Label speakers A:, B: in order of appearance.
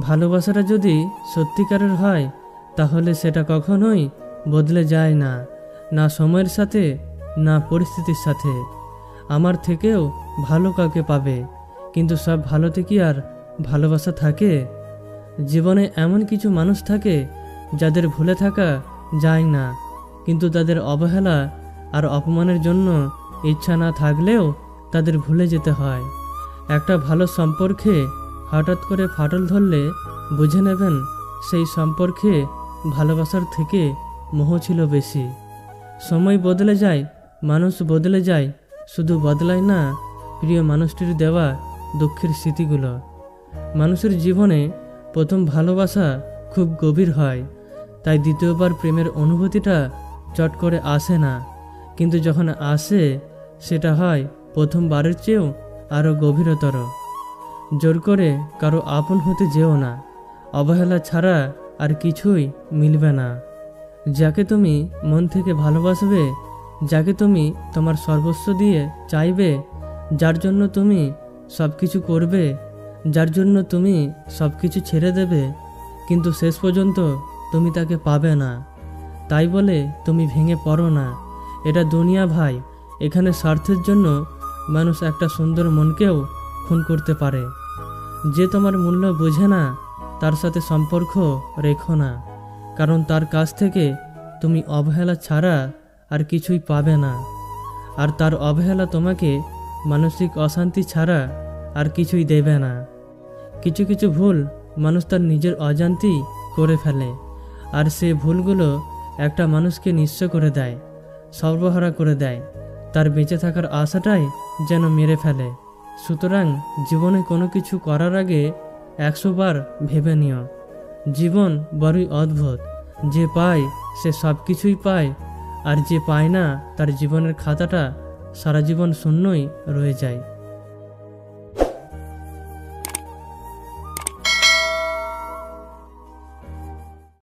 A: ভালোবাসাটা যদি সত্যিকারের হয়, তাহলে সেটা কখনোই বদলে যায় না না সময়ের সাথে, না পরিস্থিতির সাথে। আমার থেকেও ভালো কাউকে পাবে, কিন্তু সব ভালোতে কি আর ভালোবাসা থাকে? জীবনে এমন কিছু মানুষ থাকে, যাদের ভুলে থাকা যায় না, কিন্তু তাদের অবহেলা আর অপমানের জন্য ইচ্ছা না থাকলেও তাদের ভুলে যেতে হয়। একটা ভালো সম্পর্কে হঠাৎ করে ফাটল ধরলে বুঝে নেবেন সেই সম্পর্কে ভালোবাসার থেকে মোহ ছিল বেশি। সময় বদলে যায়, মানুষ বদলে যায়, শুধু বদলায় না, প্রিয় মানুষটির দেওয়া দুঃখের স্মৃতিগুলো। মানুষের জীবনে প্রথম ভালোবাসা খুব গভীর হয়, তাই দ্বিতীয়বার প্রেমের অনুভূতিটা চট করে আসে না। কিন্তু যখন আসে, সেটা হয় প্রথমবারের চেয়েও আরও গভীরতর। জোর করে কারও আপন হতে যেও না। অবহেলা ছাড়া আর কিছুই মিলবে না। যাকে তুমি মন থেকে ভালোবাসবে, যাকে তুমি তোমার সর্বস্ব দিয়ে চাইবে, যার জন্য তুমি সব কিছু করবে, যার জন্য তুমি সব কিছু ছেড়ে দেবে, কিন্তু শেষ পর্যন্ত তুমি তাকে পাবে না। তাই বলে তুমি ভেঙে পড়ো না। এটা দুনিয়া ভাই, এখানে স্বার্থের জন্য মানুষ একটা সুন্দর মনকেও খুন করতে পারে। যে তোমার মূল্য বোঝে না, তার সাথে সম্পর্ক রেখো না, কারণ তার কাছ থেকে তুমি অবহেলা ছাড়া আর কিছুই পাবে না। আর তার অবহেলা তোমাকে মানসিক অশান্তি ছাড়া আর কিছুই দেবে না। কিছু কিছু ভুল মানুষ তার নিজের অজান্তি করে ফেলে, আর সে ভুলগুলো একটা মানুষকে নিঃস্ব করে দেয়, সর্বহারা করে দেয়। তার বেঁচে থাকার আশাটাই যেন মেরে ফেলে। সুতরাং জীবনে কোনো কিছু করার আগে একশোবার ভেবে নিও। জীবন বড়ই অদ্ভুত। যে পায়, সে সব কিছুই পায়, আর যে পায় না, তার জীবনের খাতাটা সারা জীবন শূন্যই রয়ে যায়।